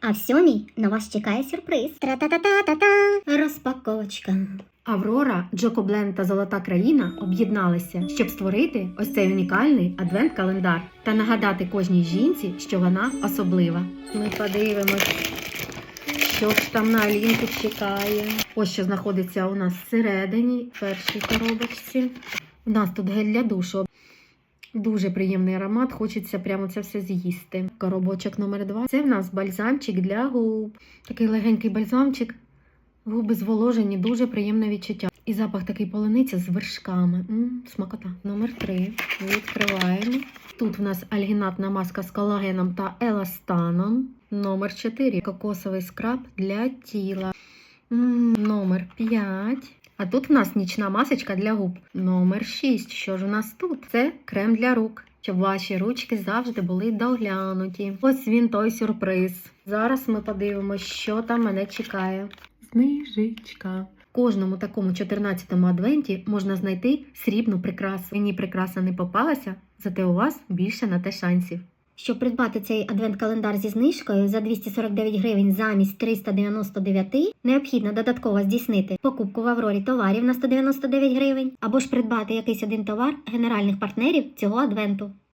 А в сьомій на вас чекає сюрприз. Тра-та-та-та-та-та. Розпаковочка. Аврора, Джокобленд та Золота країна об'єдналися, щоб створити ось цей унікальний адвент-календар та нагадати кожній жінці, що вона особлива. Ми подивимось, що ж там на Алінку чекає. Ось що знаходиться у нас всередині, в першій коробочці. У нас тут гель для душу. Дуже приємний аромат, хочеться прямо це все з'їсти. Коробочок номер два. Це в нас бальзамчик для губ. Такий легенький бальзамчик. Губи зволожені, дуже приємне відчуття. І запах такий полуниця з вершками. М, смакота. Номер три. Відкриваємо. Тут в нас альгінатна маска з колагеном та еластаном. Номер 4. Кокосовий скраб для тіла. М, Номер 5. А тут в нас нічна масочка для губ. Номер 6. Що ж у нас тут? Це крем для рук. Щоб ваші ручки завжди були доглянуті. Ось він той сюрприз. Зараз ми подивимося, що там мене чекає. Знижечка. В кожному такому 14-му адвенті можна знайти срібну прикрасу. Мені прикраса не попалася, зате у вас більше на те шансів. Щоб придбати цей адвент-календар зі знижкою за 249 гривень замість 399, необхідно додатково здійснити покупку в Аврорі товарів на 199 гривень або ж придбати якийсь один товар генеральних партнерів цього адвенту.